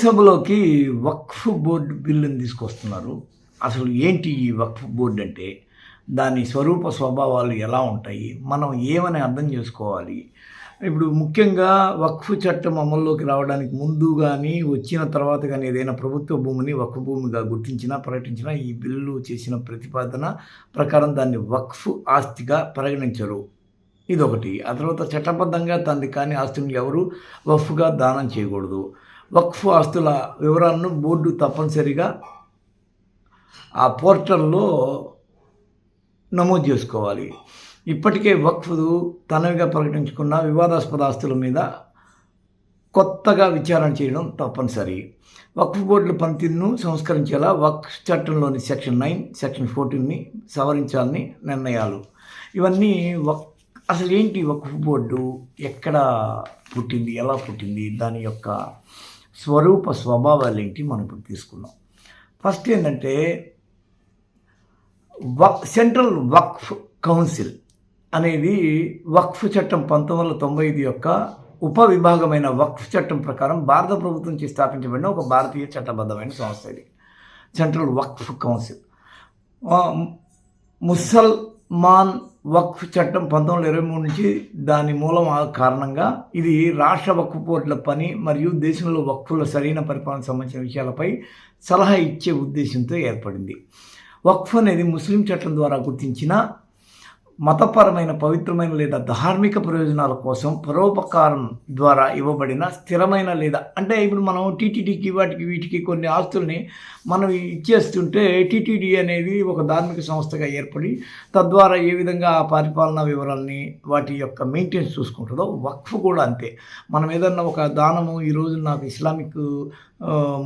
లోక్సభలోకి వక్ఫ్ board బిల్లుని తీసుకొస్తున్నారు. అసలు ఏంటి ఈ వక్ఫ్ బోర్డు అంటే? దాని స్వరూప స్వభావాలు ఎలా ఉంటాయి? మనం ఏమని అర్థం చేసుకోవాలి? ఇప్పుడు ముఖ్యంగా వక్ఫ్ చట్టం అమల్లోకి రావడానికి ముందు కానీ వచ్చిన తర్వాత కానీ ఏదైనా ప్రభుత్వ భూమిని వక్ఫ్ భూమిగా గుర్తించినా ప్రకటించినా ఈ బిల్లు చేసిన ప్రతిపాదన ప్రకారం దాన్ని వక్ఫ్ ఆస్తిగా పరిగణించరు. ఇదొకటి. ఆ తర్వాత చట్టబద్ధంగా తనది కానీ ఆస్తులను ఎవరు వక్ఫ్గా దానం చేయకూడదు. వక్ఫ్ ఆస్తుల వివరాలను బోర్డు తప్పనిసరిగా ఆ పోర్టల్లో నమోదు చేసుకోవాలి. ఇప్పటికే వక్ఫ్ తనవిగా ప్రకటించుకున్న వివాదాస్పద ఆస్తుల మీద కొత్తగా విచారణ చేయడం తప్పనిసరి. వక్ఫ్ బోర్డుల పనితీరును సంస్కరించేలా వక్ఫ్ చట్టంలోని సెక్షన్ నైన్ సెక్షన్ ఫోర్టీన్ని సవరించాలని నిర్ణయాలు. ఇవన్నీ వక్ అసలు ఏంటి వక్ఫ్ బోర్డు? ఎక్కడ పుట్టింది? ఎలా పుట్టింది? దాని యొక్క స్వరూప స్వభావాలు ఏంటి మనం ఇప్పుడు తీసుకున్నాం ఫస్ట్ ఏంటంటే వక్ సెంట్రల్ వక్ఫ్ కౌన్సిల్ అనేది వక్ఫ్ చట్టం పంతొమ్మిది వందల తొంభై ఐదు యొక్క ఉప విభాగమైన వక్ఫ్ చట్టం ప్రకారం భారత ప్రభుత్వం చే స్థాపించబడిన ఒక భారతీయ చట్టబద్ధమైన సంస్థ ఇది. Central Waqf council. ముసల్మాన్ వక్ఫ్ చట్టం పంతొమ్మిది ఇరవై మూడు నుంచి దాని మూలం కారణంగా ఇది రాష్ట్ర వక్ఫ్ బోర్డుల పని మరియు దేశంలో వక్ఫుల సరైన పరిపాలన సంబంధించిన విషయాలపై సలహా ఇచ్చే ఉద్దేశంతో ఏర్పడింది. వక్ఫ్ అనేది ముస్లిం చట్టం ద్వారా గుర్తించిన మతపరమైన పవిత్రమైన లేదా ధార్మిక ప్రయోజనాల కోసం పరోపకారం ద్వారా ఇవ్వబడిన స్థిరమైన లేదా అంటే ఇప్పుడు మనం టీటీడీకి వాటికి వీటికి కొన్ని ఆస్తుల్ని మనం ఇచ్చేస్తుంటే టీటీడీ అనేది ఒక ధార్మిక సంస్థగా ఏర్పడి తద్వారా ఏ విధంగా ఆ పరిపాలనా వివరాలని వాటి యొక్క మెయింటెనెన్స్ చూసుకుంటుందో వక్ఫ్ కూడా అంతే. మనం ఏదన్నా ఒక దానము ఈరోజు నాకు ఇస్లామిక్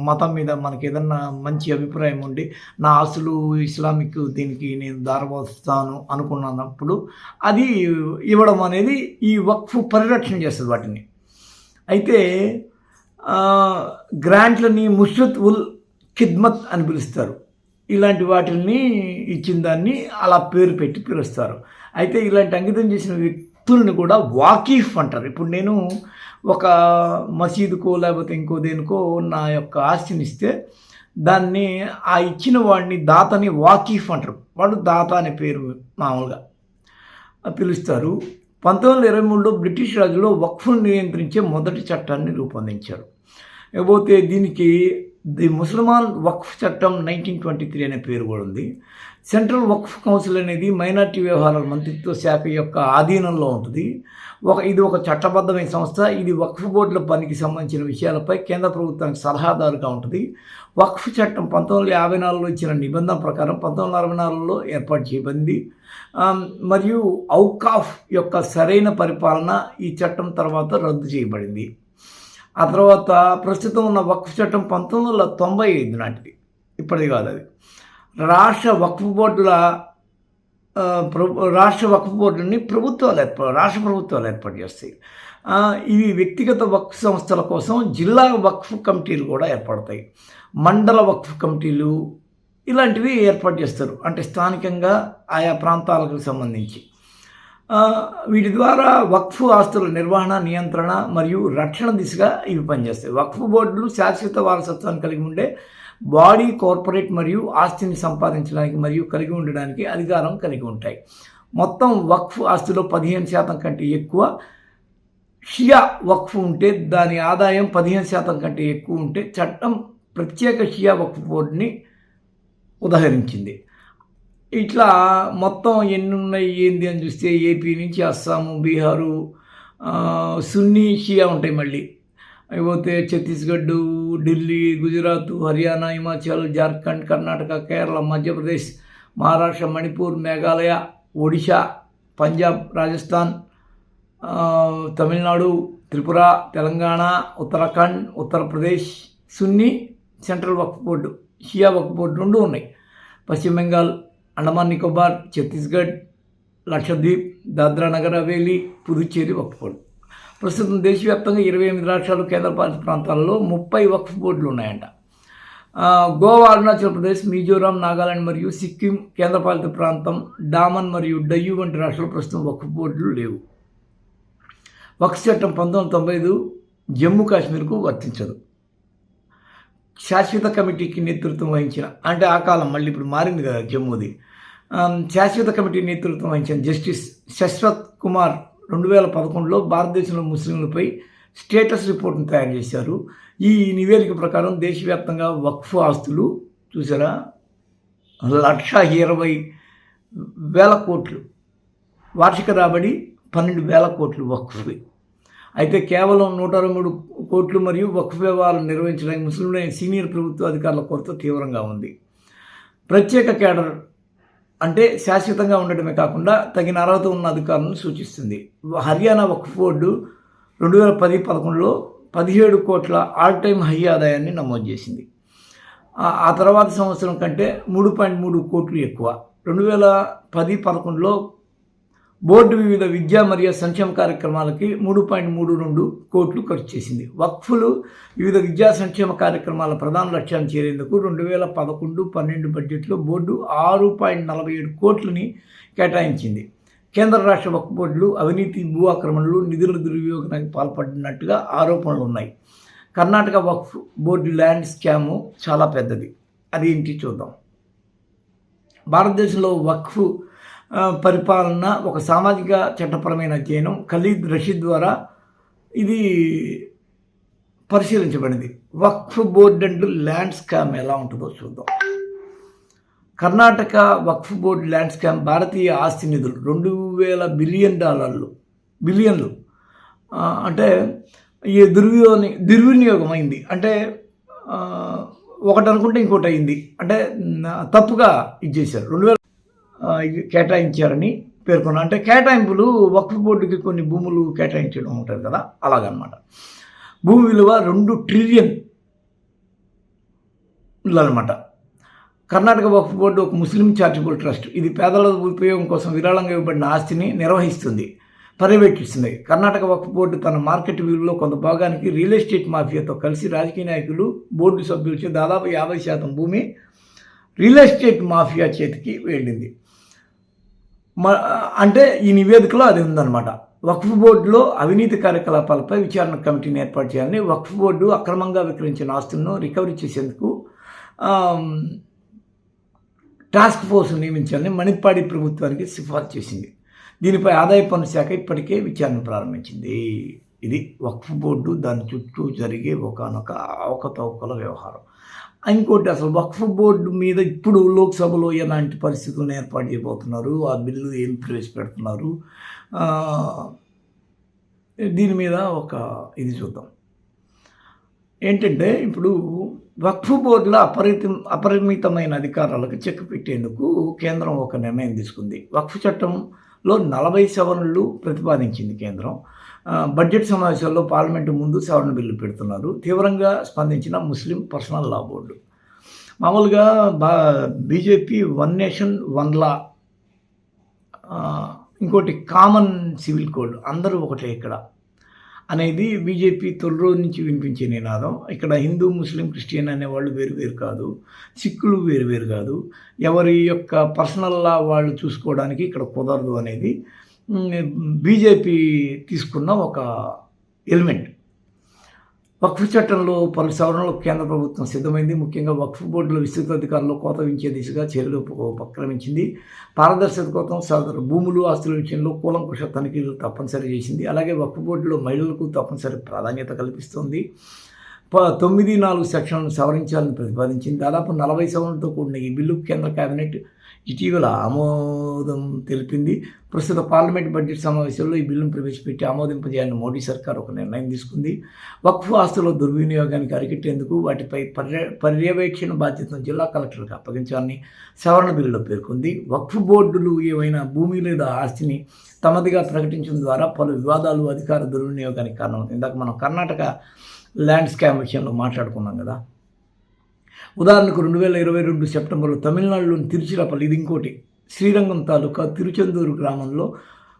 మతం మీద మనకి ఏదన్నా మంచి అభిప్రాయం ఉండి నా ఆస్తులు ఇస్లామిక్ దీనికి నేను దారబోస్తాను అనుకున్నప్పుడు అది ఇవ్వడం అనేది ఈ వక్ఫ్ పరిరక్షణ చేస్తుంది వాటిని. అయితే గ్రాంట్లని ముషత్ ఉల్ ఖిద్మత్ అని పిలుస్తారు. ఇలాంటి వాటిని ఇచ్చిన దాన్ని అలా పేరు పెట్టి పిలుస్తారు. అయితే ఇలాంటి అంకితం చేసిన వ్యక్తుల్ని కూడా వాకీఫ్ అంటారు. ఇప్పుడు నేను ఒక మసీదుకో లేకపోతే ఇంకో దేనికో నా యొక్క ఆస్తిని ఇస్తే దాన్ని ఆ ఇచ్చిన వాడిని దాతని వాకీఫ్ అంటారు. వాడు దాత అనే పేరు మామూలుగా. పిలుస్తారు. పంతొమ్మిది వందల ఇరవై మూడులో బ్రిటిష్ రాజులో వక్ఫ్ను నియంత్రించే మొదటి చట్టాన్ని రూపొందించారు. ఇకపోతే దీనికి ది ముసల్మాన్ వక్ఫ్ చట్టం నైన్టీన్ ట్వంటీ త్రీ అనే పేరు కూడా ఉంది. సెంట్రల్ వక్ఫ్ కౌన్సిల్ అనేది మైనార్టీ వ్యవహారాల మంత్రిత్వ శాఖ యొక్క ఆధీనంలో ఉంటుంది. ఒక ఇది ఒక చట్టబద్ధమైన సంస్థ. ఇది వక్ఫ్ బోర్డుల పనికి సంబంధించిన విషయాలపై కేంద్ర ప్రభుత్వానికి సలహాదారుగా ఉంటుంది. వక్ఫ్ చట్టం పంతొమ్మిది వందల యాభై నాలుగులో ఇచ్చిన నిబంధన ప్రకారం పంతొమ్మిది వందల అరవై నాలుగులో ఏర్పాటు చేయబడింది. మరియు ఔకాఫ్ యొక్క సరైన పరిపాలన ఈ చట్టం తర్వాత రద్దు చేయబడింది. ఆ తర్వాత ప్రస్తుతం ఉన్న వక్ఫ్ చట్టం పంతొమ్మిది వందల తొంభై ఐదు నాటిది. ఇప్పటిది కాదు అది. రాష్ట్ర వక్ఫ్ బోర్డుల ప్రభు రాష్ట్ర వక్ఫ్ బోర్డుని ప్రభుత్వాలు ఏర్పా రాష్ట్ర ప్రభుత్వాలు ఏర్పాటు చేస్తాయి. ఇవి వ్యక్తిగత వక్ఫ్ సంస్థల కోసం జిల్లా వక్ఫ్ కమిటీలు కూడా ఏర్పడతాయి. మండల వక్ఫ్ కమిటీలు ఇలాంటివి ఏర్పాటు చేస్తారు. అంటే స్థానికంగా ఆయా ప్రాంతాలకు సంబంధించి. వీటి ద్వారా వక్ఫ్ ఆస్తుల నిర్వహణ నియంత్రణ మరియు రక్షణ దిశగా ఇవి పనిచేస్తాయి. వక్ఫ్ బోర్డులు శాశ్వత వారసత్వాన్ని కలిగి ఉండే బాడీ కార్పొరేట్ మరియు ఆస్తిని సంపాదించడానికి మరియు కలిగి ఉండడానికి అధికారం కలిగి ఉంటాయి. మొత్తం వక్ఫ్ ఆస్తిలో పదిహేను శాతం కంటే ఎక్కువ షియా వక్ఫ్ ఉంటే దాని ఆదాయం పదిహేను శాతం కంటే ఎక్కువ ఉంటే చట్టం ప్రత్యేక షియా వక్ఫ్ బోర్డుని ఉదహరించింది. ఇట్లా మొత్తం ఎన్ని ఉన్నాయి ఏంది అని చూస్తే ఏపీ నుంచి అస్సాము బీహారు సున్నీ షియా ఉంటాయి మళ్ళీ. అయిపోతే Chhattisgarh Delhi Gujarat Haryana Himachal Jharkhand Karnataka Kerala Madhya Pradesh Maharashtra Manipur Meghalaya Odisha Punjab Rajasthan Tamil Nadu Tripura Telangana Uttarakhand Uttar Pradesh Sunni central Waqf board Shia Waqf board రెండు ఉన్నాయి. పశ్చిమ బెంగాల్ అండమాన్ నికోబార్ ఛత్తీస్గఢ్ లక్షద్వీప్ దాద్రా నగర్ హవేలీ పుదుచ్చేరి వక్ఫ్ board. ప్రస్తుతం దేశవ్యాప్తంగా ఇరవై ఎనిమిది రాష్ట్రాలు కేంద్రపాలిత ప్రాంతాల్లో ముప్పై వక్ఫ్ బోర్డులు ఉన్నాయంట. గోవా అరుణాచల్ ప్రదేశ్ మిజోరాం నాగాలాండ్ మరియు సిక్కిం కేంద్రపాలిత ప్రాంతం డామన్ మరియు డయ్యూ వంటి రాష్ట్రాలు ప్రస్తుతం వక్ఫ్ బోర్డులు లేవు. వక్ఫ్ చట్టం పంతొమ్మిది తొంభై ఐదు జమ్మూ కాశ్మీర్కు వర్తించదు. శాశ్వత కమిటీకి నేతృత్వం వహించిన అంటే ఆ కాలం మళ్ళీ ఇప్పుడు మారింది కదా జమ్మూది. శాశ్వత కమిటీ నేతృత్వం వహించిన జస్టిస్ శశ్వత్ కుమార్ రెండు వేల పదకొండులో భారతదేశంలో ముస్లింలపై స్టేటస్ రిపోర్ట్ను తయారు చేశారు. ఈ నివేదిక ప్రకారం దేశవ్యాప్తంగా వక్ఫ్ ఆస్తులు చూసారా లక్ష ఇరవై వేల కోట్లు. వార్షిక రాబడి పన్నెండు వేల కోట్లు వక్ఫ్వి. అయితే కేవలం నూట అరవై మూడు కోట్లు మరియు వక్ఫ్ వ్యవహారాలు నిర్వహించడానికి ముస్లింలైన సీనియర్ ప్రభుత్వ అధికారుల కొరత తీవ్రంగా ఉంది. ప్రత్యేక కేడర్ అంటే శాశ్వతంగా ఉండటమే కాకుండా తగిన అర్హత ఉన్న అధికారులను సూచిస్తుంది. హర్యానా వక్ఫ్ బోర్డు రెండు వేల పది పదకొండులో పదిహేడు కోట్ల ఆల్ టైమ్ హై ఆదాయాన్ని నమోదు చేసింది. ఆ- ఆ తర్వాత సంవత్సరం కంటే మూడు పాయింట్ మూడు కోట్లు ఎక్కువ. రెండు వేల పది పదకొండులో బోర్డు వివిధ విద్యా మరియు సంక్షేమ కార్యక్రమాలకి మూడు పాయింట్ మూడు రెండు కోట్లు ఖర్చు చేసింది. వక్ఫులు వివిధ విద్యా సంక్షేమ కార్యక్రమాల ప్రధాన లక్ష్యాన్ని చేరేందుకు రెండు వేల పదకొండు పన్నెండు బడ్జెట్లో బోర్డు ఆరు పాయింట్ నలభై ఏడు కోట్లని కేటాయించింది. కేంద్ర రాష్ట్ర వక్ఫ్ బోర్డులు అవినీతి భూ ఆక్రమణలు నిధుల దుర్వినియోగానికి పాల్పడినట్టుగా ఆరోపణలు ఉన్నాయి. Karnataka Waqf board land scam చాలా పెద్దది. అది ఏంటి చూద్దాం. భారతదేశంలో వక్ఫ్ పరిపాలన ఒక సామాజిక చట్టపరమైన అధ్యయనం ఖలీద్ రషీద్ ద్వారా ఇది పరిశీలించబడింది. Waqf board and land scam ఎలా ఉంటుందో చూద్దాం. Karnataka Waqf board land scam భారతీయ ఆస్తి నిధులు రెండు వేల బిలియన్ డాలర్లు. బిలియన్లు. అంటే ఈ దుర్వినియోగం దుర్వినియోగం అయింది అంటే ఒకటి అనుకుంటే ఇంకోటి అయింది అంటే తప్పుగా ఇచ్చేశారు. రెండు వేల కేటాయించారని పేర్కొన్నారు అంటే కేటాయింపులు వక్ఫ్ బోర్డుకి కొన్ని భూములు కేటాయించడం ఉంటుంది కదా అలాగనమాట. భూమి విలువ రెండు ట్రిలియన్ అనమాట కర్ణాటక వక్ఫ్ బోర్డు ఒక ముస్లిం చారిటబుల్ ట్రస్ట్. ఇది పేదల ఉపయోగం కోసం విరాళంగా ఇవ్వబడిన ఆస్తిని నిర్వహిస్తుంది పర్యవేక్షిస్తుంది. కర్ణాటక వక్ఫ్ బోర్డు తన మార్కెట్ విలువలో కొంత భాగానికి రియల్ ఎస్టేట్ మాఫియాతో కలిసి రాజకీయ నాయకులు బోర్డు సభ్యులచే దాదాపు యాభై శాతం భూమి రియల్ ఎస్టేట్ మాఫియా చేతికి వెళ్ళింది. అంటే ఈ నివేదికలో అది ఉందన్నమాట. వక్ఫ్ బోర్డులో అవినీతి కార్యకలాపాలపై విచారణ కమిటీని ఏర్పాటు చేయాలని వక్ఫ్ బోర్డు అక్రమంగా విక్రయించిన ఆస్తులను రికవరీ చేసేందుకు టాస్క్ ఫోర్స్ నియమించాలని మణిపాడి ప్రభుత్వానికి సిఫార్సు చేసింది. దీనిపై ఆదాయ పన్ను శాఖ ఇప్పటికే విచారణ ప్రారంభించింది. ఇది వక్ఫ్ బోర్డు దాని చుట్టూ జరిగే ఒకనొక అవకతవకల వ్యవహారం. ఇంకోటి అసలు వక్ఫ్ బోర్డు మీద ఇప్పుడు లోక్సభలో ఎలాంటి పరిస్థితులను ఏర్పాటు చేయబోతున్నారు? ఆ బిల్లు ఏం ప్రవేశపెడుతున్నారు? దీని మీద ఒక ఇది చూద్దాం. ఏంటంటే ఇప్పుడు వక్ఫ్ బోర్డుల అపరిత అపరిమితమైన అధికారాలకు చెక్ పెట్టేందుకు కేంద్రం ఒక నిర్ణయం తీసుకుంది. వక్ఫ్ చట్టంలో నలభై సవరణలు ప్రతిపాదించింది కేంద్రం. బడ్జెట్ సమావేశాల్లో పార్లమెంటు ముందు సవరణ బిల్లు పెడుతున్నారు. తీవ్రంగా స్పందించిన ముస్లిం పర్సనల్ లా బోర్డు. మామూలుగా బా BJP one nation one law. ఇంకోటి కామన్ సివిల్ కోడ్ అందరూ ఒకటే ఇక్కడ. అనేది బీజేపీ తొలి రోజు నుంచి వినిపించే నినాదం. ఇక్కడ హిందూ ముస్లిం క్రిస్టియన్ అనేవాళ్ళు వేరు వేరు కాదు. సిక్కులు వేరు వేరు కాదు. ఎవరి యొక్క పర్సనల్ లా వాళ్ళు చూసుకోవడానికి ఇక్కడ కుదరదు అనేది బీజేపీ తీసుకున్న ఒక ఎలిమెంట్. వక్ఫ్ చట్టంలో పలు సవరణలకు కేంద్ర ప్రభుత్వం సిద్ధమైంది. ముఖ్యంగా వక్ఫ్ బోర్డులో విస్తృత అధికారులు కోత వించే దిశగా చర్యలు ఉపక్రమించింది. పారదర్శకత కోసం సదరు భూములు ఆస్తుల విషయంలో కూలంకుష తనిఖీలు తప్పనిసరి చేసింది. అలాగే వక్ఫ్ బోర్డులో మహిళలకు తప్పనిసరి ప్రాధాన్యత కల్పిస్తోంది. తొమ్మిది నాలుగు సెక్షన్లను సవరించాలని ప్రతిపాదించింది. దాదాపు నలభై సవరణలతో కూడిన ఈ బిల్లు కేంద్ర కేబినెట్ ఇటీవల ఆమోదం తెలిపింది. ప్రస్తుత పార్లమెంట్ బడ్జెట్ సమావేశంలో ఈ బిల్లును ప్రవేశపెట్టి ఆమోదింపజేయాలని మోడీ సర్కార్ ఒక నిర్ణయం తీసుకుంది. వక్ఫ్ ఆస్తుల దుర్వినియోగానికి అరికట్టేందుకు వాటిపై పర్య పర్యవేక్షణ బాధ్యతను జిల్లా కలెక్టర్కి అప్పగించాలని సవరణ బిల్లులో పేర్కొంది. వక్ఫ్ బోర్డులు ఏవైనా భూమి లేదా ఆస్తిని తమదిగా ప్రకటించడం ద్వారా పలు వివాదాలు అధికార దుర్వినియోగానికి కారణమవుతుంది ఇందాక మనం కర్ణాటక ల్యాండ్ స్కామ్ విషయంలో మాట్లాడుకున్నాం కదా. ఉదాహరణకు రెండు వేల ఇరవై రెండు సెప్టెంబర్లో తమిళనాడులోని తిరుచిరాపల్లి ఇది ఇంకోటి శ్రీరంగం తాలూకా తిరుచెందూరు గ్రామంలో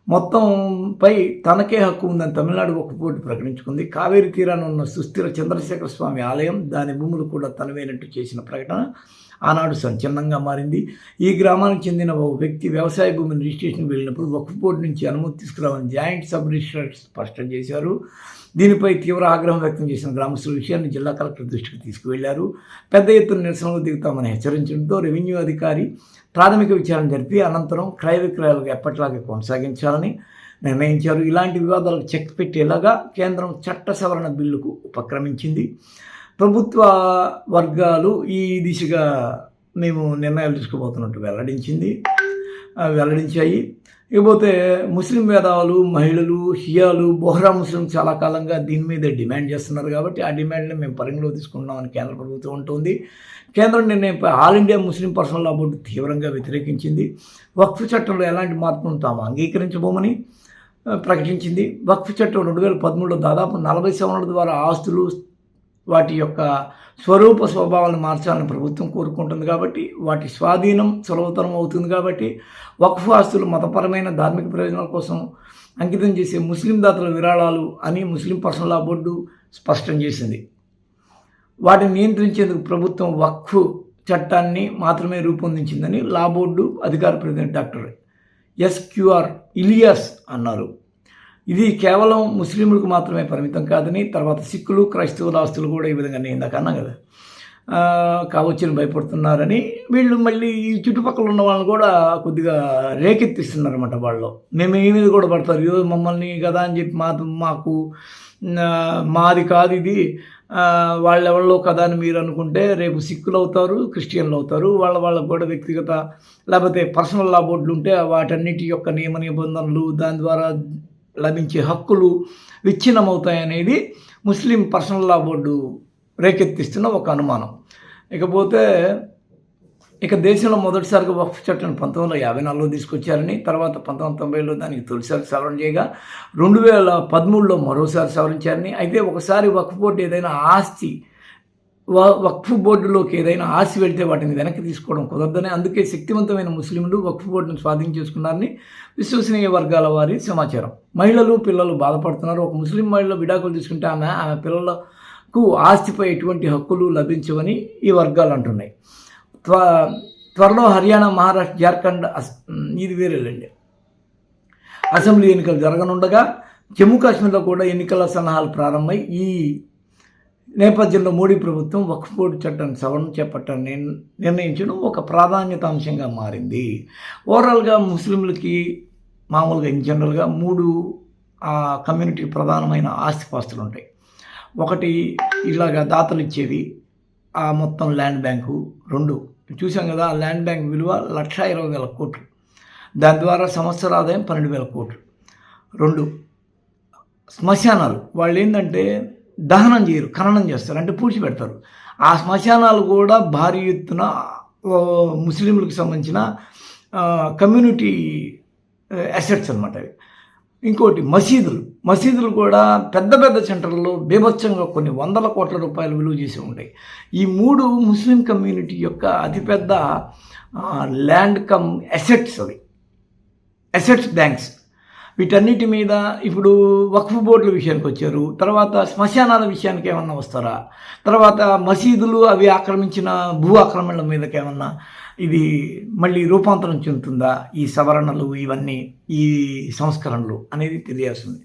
మొత్తంపై తనకే హక్కు ఉందని తమిళనాడు ఒక బోర్డు ప్రకటించుకుంది. కావేరి తీరాన ఉన్న సుస్థిర చంద్రశేఖర స్వామి ఆలయం దాని భూములు కూడా తనవేనట్టు చేసిన ప్రకటన ఆనాడు సంచలనంగా మారింది. ఈ గ్రామానికి చెందిన ఓ వ్యక్తి వ్యవసాయ భూమిని రిజిస్ట్రేషన్ వెళ్ళినప్పుడు వక్ఫ్ బోర్డు నుంచి అనుమతి తీసుకురావాలని జాయింట్ సబ్ రిజిస్ట్రార్ స్పష్టం చేశారు. దీనిపై తీవ్ర ఆగ్రహం వ్యక్తం చేసిన గ్రామస్తుల విషయాన్ని జిల్లా కలెక్టర్ దృష్టికి తీసుకువెళ్ళారు. పెద్ద ఎత్తున నిరసనలు దిగుతామని హెచ్చరించడంతో రెవెన్యూ అధికారి ప్రాథమిక విచారణ జరిపి అనంతరం క్రయ విక్రయాలకు ఎప్పటిలాగే కొనసాగించాలని నిర్ణయించారు. ఇలాంటి వివాదాలకు చెక్ పెట్టేలాగా కేంద్రం చట్ట సవరణ బిల్లుకు ఉపక్రమించింది. ప్రభుత్వ వర్గాలు ఈ దిశగా మేము నిర్ణయాలు తీసుకోబోతున్నట్టు వెల్లడించింది. వెల్లడించాయి. ఇకపోతే ముస్లిం వేదాలు మహిళలు హియాలు బోహ్రా ముస్లిం చాలా కాలంగా దీని మీద డిమాండ్ చేస్తున్నారు కాబట్టి ఆ డిమాండ్ని మేము పరిగణలో తీసుకుంటున్నామని కేంద్ర ప్రభుత్వం ఉంటుంది కేంద్రం నిర్ణయం all India Muslim personal law board తీవ్రంగా వ్యతిరేకించింది. వక్ఫ్ చట్టంలో ఎలాంటి మార్పులను తాము అంగీకరించబోమని ప్రకటించింది. వక్ఫ్ చట్టం రెండు వేల పదమూడులో దాదాపు నలభై సంవత్సరాల ద్వారా ఆస్తులు వాటి యొక్క స్వరూప స్వభావాలను మార్చాలని ప్రభుత్వం కోరుకుంటుంది కాబట్టి వాటి స్వాధీనం సులభతరం అవుతుంది కాబట్టి వక్ఫ్ ఆస్తులు మతపరమైన ధార్మిక ప్రయోజనాల కోసం అంకితం చేసే ముస్లిం దాతల విరాళాలు అని ముస్లిం పర్సనల్ లా బోర్డు స్పష్టం చేసింది. వాటిని నియంత్రించేందుకు ప్రభుత్వం వక్ఫ్ చట్టాన్ని మాత్రమే రూపొందించిందని లా బోర్డు అధికార ప్రతినిధి డాక్టర్ ఎస్క్యూఆర్ ఇలియాస్ అన్నారు. ఇది కేవలం ముస్లింలకు మాత్రమే పరిమితం కాదని తర్వాత సిక్కులు క్రైస్తవుల ఆస్తులు కూడా ఈ విధంగా నేను ఇందాక అన్నా కదా. కావచ్చని భయపడుతున్నారని వీళ్ళు మళ్ళీ ఈ చుట్టుపక్కల ఉన్న వాళ్ళని కూడా కొద్దిగా రేకెత్తిస్తున్నారన్నమాట వాళ్ళు మేము ఏ మీద కూడా పడతారు. "అయ్యో, మమ్మల్ని కదా అని చెప్పి మా మాకు మాది కాదు ఇది. ఆ, వాళ్ళెవళ్ళో కదా అని మీరు అనుకుంటే రేపు సిక్కులు అవుతారు క్రిస్టియన్లు అవుతారు. వాళ్ళ వాళ్ళకు కూడా వ్యక్తిగత లేకపోతే పర్సనల్ లా బోర్డులు ఉంటే వాటన్నిటి యొక్క నియమ నిబంధనలు దాని ద్వారా లభించే హక్కులు విచ్ఛిన్నమవుతాయనేది ముస్లిం పర్సనల్ లా బోర్డు రేకెత్తిస్తున్న ఒక అనుమానం. ఇకపోతే ఇక దేశంలో మొదటిసారిగా వక్ఫ్ చట్టం పంతొమ్మిది వందల యాభై నాలుగులో తీసుకొచ్చారని తర్వాత పంతొమ్మిది వందల తొంభైలో దానికి తొలిసారి సవరణ చేయగా రెండు వేల పదమూడులో మరోసారి సవరించారని అయితే ఒకసారి వక్ఫ్ బోర్డు ఏదైనా ఆస్తి వక్ఫ్ బోర్డులోకి ఏదైనా ఆశ వెళ్తే వాటిని వెనక్కి తీసుకోవడం కుదరదని. అందుకే శక్తివంతమైన ముస్లింలు వక్ఫ్ బోర్డును స్వాధీనం చేసుకున్నారని విశ్వసనీయ వర్గాల వారి సమాచారం. మహిళలు పిల్లలు బాధపడుతున్నారు. ఒక ముస్లిం మహిళ విడాకులు తీసుకుంటే ఆమె ఆమె పిల్లలకు ఆస్తిపై ఎటువంటి హక్కులు లభించవని ఈ వర్గాలు అంటున్నాయి. త్వ త్వరలో హర్యానా మహారాష్ట్ర జార్ఖండ్ అస్- ఇది వేరేలండి అసెంబ్లీ ఎన్నికలు జరగనుండగా జమ్మూ కాశ్మీర్లో కూడా ఎన్నికల సన్నాహాలు ప్రారంభమై ఈ నేపథ్యంలో మోడీ ప్రభుత్వం వక్ఫ్ బోర్డు చట్టాన్ని సవరణ చేపట్టాన్ని నిర్ణయించడం ఒక ప్రాధాన్యత అంశంగా మారింది. ఓవరాల్గా ముస్లింలకి మామూలుగా ఇన్ జనరల్గా మూడు ఆ కమ్యూనిటీ ప్రధానమైన ఆస్తిపాస్తులు ఉంటాయి. ఒకటి ఇలాగా దాతలు ఇచ్చేది ఆ మొత్తం ల్యాండ్ బ్యాంకు. రెండు చూసాం కదా ఆ ల్యాండ్ బ్యాంక్ విలువ లక్ష ఇరవై వేల కోట్లు. దాని ద్వారా సంవత్సర ఆదాయం పన్నెండు వేల కోట్లు. రెండు శ్మశానాలు. వాళ్ళు ఏంటంటే దహనం చేయరు ఖననం చేస్తారు అంటే పూడ్చిపెడతారు ఆ శ్మశానాలు కూడా భారీ ఎత్తున ముస్లింలకు సంబంధించిన కమ్యూనిటీ అసెట్స్ అనమాట అవి. ఇంకోటి మసీదులు. మసీదులు కూడా పెద్ద పెద్ద సెంటర్లో బీభత్సంగా కొన్ని వందల కోట్ల రూపాయలు విలువ చేసి ఉంటాయి. ఈ మూడు ముస్లిం కమ్యూనిటీ యొక్క అతిపెద్ద ల్యాండ్ కమ్ అసెట్స్ అవి. అసెట్స్ బ్యాంక్స్ వీటన్నిటి మీద ఇప్పుడు వక్ఫ్ బోర్డుల విషయానికి వచ్చారు. తర్వాత శ్మశానాల విషయానికి ఏమన్నా వస్తారా? తర్వాత మసీదులు అవి ఆక్రమించిన భూ ఆక్రమణల మీదకి ఏమన్నా ఇది మళ్ళీ రూపాంతరం చెందుతుందా? ఈ సవరణలు ఇవన్నీ ఈ సంస్కరణలు అనేది తెలియాల్సింది.